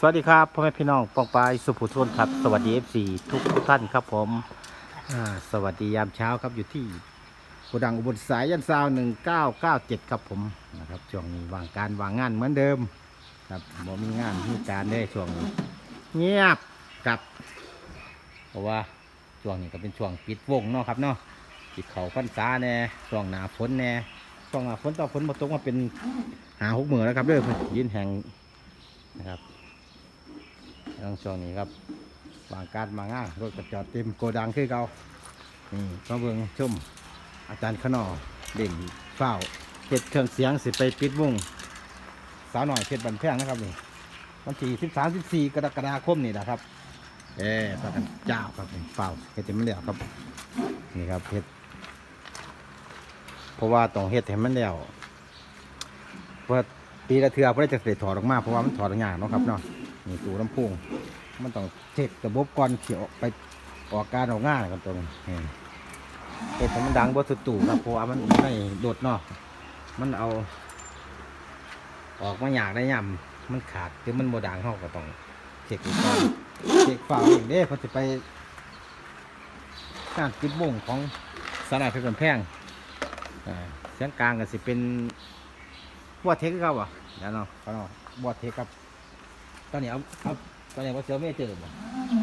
สวัสดีครับพ่อแม่พี่น้องปองปายสุภูทนครับ สวัสดี FC ทุกทุกท่านครับผมอ่าสวัสดียามเช้าครับอยู่ที่โกดังอุบลสายยันซาวหนึ่งเก้าเก้าเจ็ดครับผมนะครับช่วงนี้วางการวางงานเหมือนเดิม ครับบ่มีงานมีการได้ช่วงนี้เงียบครับ เพราะว่าช่วงนี้ก็เป็นช่วงปิดวงเนาะครับเนาะปิดเขาพรรษาแน่ช่วงหนาฝนแน่ช่วงหนาฝนต่อฝนมาตกมาเป็นหาหกหมื่นแล้วครับเด้อยืนแห่งนะครับ ต้องช่วงนี้ครับวางการมางานรถกระจอดเต็มโกดังคือเก่านี่มาเบิ่งชมอาจารย์ขนอเด่นเฝ้าเฮ็ดเครื่องเสียงสิไปปิดวงสาวหน่อยเพชรบันแพงนะครับนี่วันที่สิบสามสิบสี่กรกฎาคมนี่นะครับ เอ๊พระกันเจ้าครับนี่เฝ้าเฮ็ดให้มันแล้วครับ นี่ครับเฮ็ดเพราะว่าต้องเฮ็ดให้มันแล้วเพราะปีละเทือเพื่อจะเสร็จถอดออกมาเพราะว่ามันถอดยากเนาะครับเนาะนี่ตู้ลำโพง มันต้องเช็คระบบก่อนเขียวไปออกการออกงานกันตรงนี้เห็ดมันดังบนสุดตู้ครับเพราะว่ามันไม่โดดเนาะมันเอา ออกมาอยากได้ย่ำมันขาดหรือมันโมดังเข้าก็ต้องเช็คก่อนเช็คฝ่าเองเด้เพอจะไปการปิดวงของสนามเพชรแพงเสียงกลางก็สิเป็นวอเทคเขาบ่เดี๋ยวเนาะเขาเนาะวอเทคครับ ตอนนี้เอาเอา ตอนนี้ว่าเสือไม่เจอบ่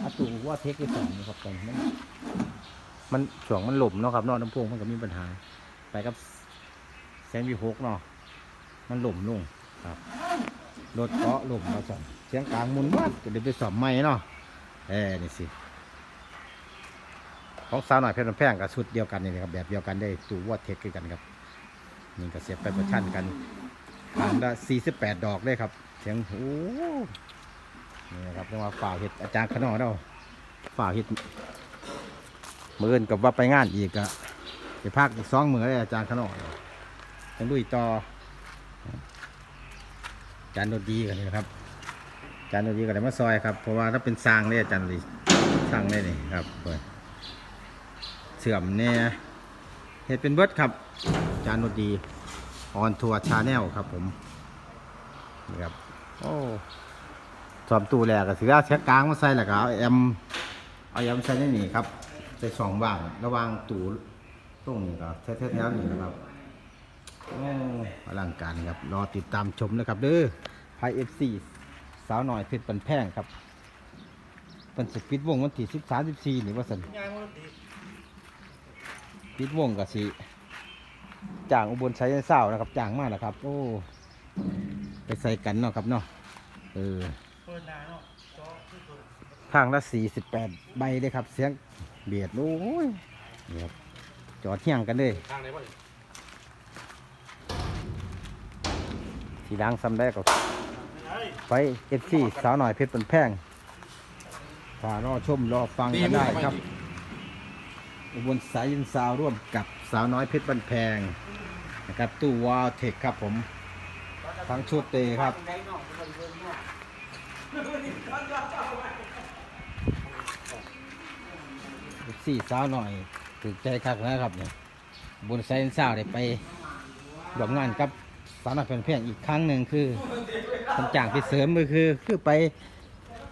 เอาตูว่าเทคที่สองนี่ครับตอนนี้มันมันช่วงมันหล่มเนาะครับนอกน้ำพุมันก็มีปัญหา ไปกับแสงวีหกเนาะมันหล่มลงครับรถเกาะหล่มมาสองเสียงกลางหมุนวัดก็เดี๋ยวไปสอบใหม่เนาะเอ้นี่สิของสาวหน่อยเพชรลำแพงกับชุดเดียวกันนี่นะครับแบบเดียวกันได้ตูว่าเทคกันครับนี่ก็เสียบไปประชันกันทางละสี่สิบแปดดอกเลยครับ เสียงโอ้ ครับเรียกว่าฝ่าเห็ดอาจารย์ขนอเราฝ่าเห็ดมือนกับว่าไปงานอีกอะไปพักอีกสองมือเลยอาจารย์ขนอจะลุยต่ออาจารย์ดนตรีกันนี่นะครับอาจารย์ดนตรีกันเลยมาซอยครับเพราะว่าถ้าเป็นสร้างเลยอาจารย์ดีสร้างได้นี่ครับเปิดเสื่อมเนี่ยเห็ดเป็นเบิร์ดครับอาจารย์ดนตรีออนทัวร์ชาแนลครับผมนี่ครับโอ้ สอมตู้แหลกก็สิเอาเช็คกลางมาใส่แล้วก็เอาแอมเอาแอมใส่ในนี่ครับใส่สองวางระหว่างตู้ตรงนี้ก็แท้ๆแถวนี้นะครับโอ้อลังการครับรอติดตามชมนะครับเด้อไพเอฟซีสาวหน่อยเพชรปันแพงครับเป็นสปิดวงวันที่สิบสามสิบสี่นี่ว่าสันปิดวงกับสิจ้างอุบลใช้เศร้านะครับจ้างมากนะครับ โอ้ ไปใส่กันเนาะครับเนาะเออ ข้างละสี่สิบแปดใบเลยครับ เสียงเบียดโอ้ยนี่ครับจอดเที่ยงกันเลยทางไหนวะสีดังซ้ำได้ก็ไปเอฟซีสาวหน่อยเพชรเป็นแพงพารอชมรอฟังกันได้ครับอุบลสายยินสาวร่วมกับสาวน้อยเพชรบันแพงนะครับตู้วอลเทคครับผมทั้งชุดเตครับ สี่สาวหน่อยถึกใจคักนะครับเนี่ยบนไซน์สาวได้ไปร่วมงานกับสาวน้อยเพชรบันแพงอีกครั้งหนึ่งคือคนจ้างไปเสริมมือคือคือไป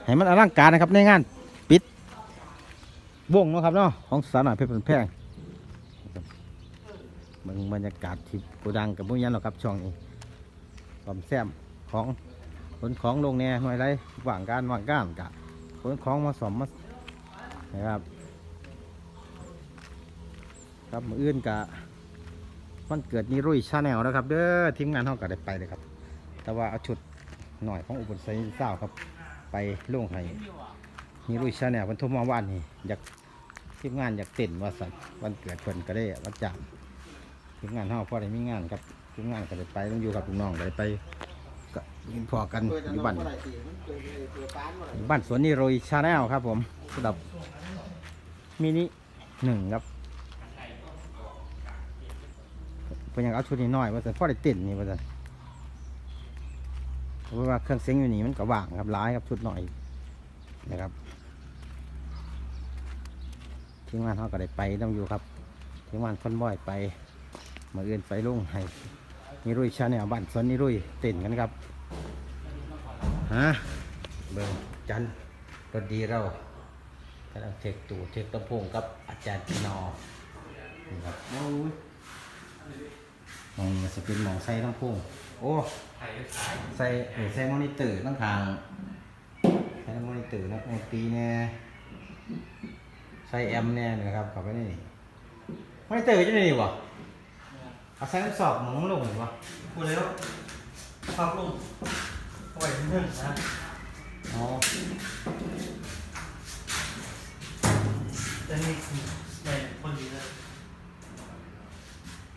ให้มันอลังการนะครับในงานปิดวงนะครับเนาะของสาวน่อยเพชรเป็นแพงเบิ่งบรรยากาศที่โกดังกับมุ้งยันเนาะครับช่องนี้ความแซมของขนของลงแน่หน่วยไรหว่างการว่างก้ามกะขนของมาสมมานะครับ ครับมืออื่นกะวันเกิดนี่รุ่ยชาแนลนะครับ เด้อทีมงานเขาก็ได้ไปเลยครับ แต่ว่าเอาชุดหน่อยของอุบลไซน์เศร้าครับ ไปล่วงให้นี่ลุยชาแนลวันทุ่มมาวันนี่อยากทีมงานอยากเต้นว่าสันวันเกิดเพิ่นก็ได้วันจันทร์ทีมงานเฮาพอได้มีงานครับทีมงานก็ได้ไปต้องอยู่กับลูกน้องได้ไปก็ยินพอกันอยู่บ้านอยู่บ้านสวนนี่โรยชาแนลครับ ผมสำหรับมินิหนึ่งครับ เป็นอย่างเอาชุดนี้น้อยว่าสันพอได้เต้นนี่ว่าสันเพราะว่าเครื่องเสียงอยู่นี่มันก็ว่างครับร้ายครับชุดหน่อยนะครับทีมงานเขาก็ได้ไปต้องอยู่ครับทีมงานคนบ่อยไปมาเอื่นไปลุ่งให้นี่รุ่ยชาแนลบ้านสวนนี่รุ่ยเต้นกันครับฮะเบิ่งจันรถดีเรากำลังเทคตูเทคตะพงกับอาจารย์นอนี่ครับ มองมันจะเป็นหมองใส่ลำโพงโอ้ใส่เออใส่มอนิเตอร์ตั้งทางใส่มอนิเตอร์นักดนตรีแน่ใส่แอมป์แน่นะครับเข้าไปในนี่มอนิเตอร์จะได้นี่บ่เอาใส่ทดสอบหมองลงหรือวะพูดเลยว่าครับลุงเอาไว้เพื่อนนะอ๋อแต่นี่คือใหญ่คนดีเลย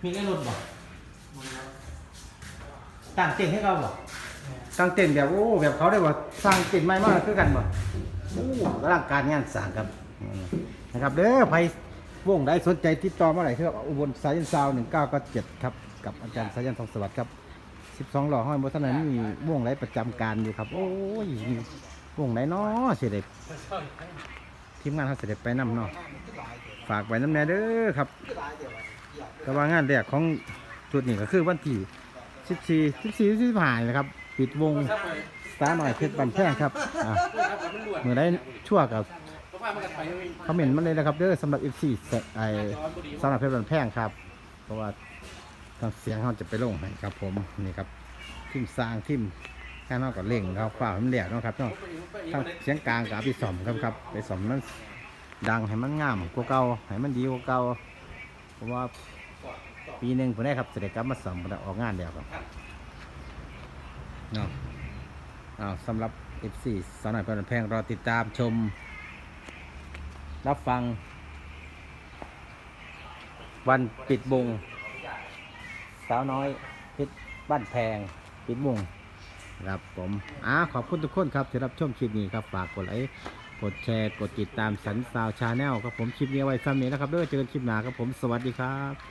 มีไอ้รถบ่มึงครับ ต่างเต็นท์ให้เราบ่ต่างเต็นท์แบบโอ้แบบเขาได้บ่สร้างเต็นท์ใหม่มากคือกันบ่โอ้กำลังการงานสร้างครับอืมนะครับเด้อไผวงใดสนใจติดต่อมาได้คืออุบลสายันซาว1997ครับกับอาจารย์สายันทองสวัสดิ์ครับ12หล่อห้อยบ่ทันนั้นมีวงไหนประจำการอยู่ครับ โอ้ยวงไหนเนาะสิได้ทีมงานเขาสิได้ไปนํเนาะฝากไว้นำแน่เด้อครับ แต่ว่างานแรกของุดนี้ก็คือวันที่14 14 15นะครับ ปิดวงสตาร์หน่อยเพชรบันแพงครับอ่าเมื่อได้ชั่วกับคอมเมนต์มาเลยนะครับเด้อสำหรับ FC ไอสำหรับเพชรบันแพงครับ เพราะว่าทางเสียงเขาจะไปลงให้ครับ ผมนี่ครับทิมสร้างทิมแค่นอกกับเล่งครับฝ่ามันแหลกนาะครับเนาะทางเสียงกลางกับไปสมครับครับไปสมมันดังให้มันงามกว่าเก่าให้มันดีกว่าเก่าเพราะว่า ปีหนึ่งผมได้ครับเสด็จกลับมาสองผมได้ออกงานแล้วครับเนาะอ้าวสำหรับ F4 สาวหน่อยเพลินแพงรอติดตามชม รับฟัง วันปิดวงสาวน้อยเพชรบ้านแพงปิดวงครับผมอ่าขอบคุณทุกคนครับที่รับชมคลิปนี้ครับ ฝากกดไลค์ กดแชร์ กดติดตามสันสาวชาแนลครับผมคลิปนี้เอาไว้ซ้ำนี้นะครับเด้อเจอกันคลิปหน้าครับผม สวัสดีครับ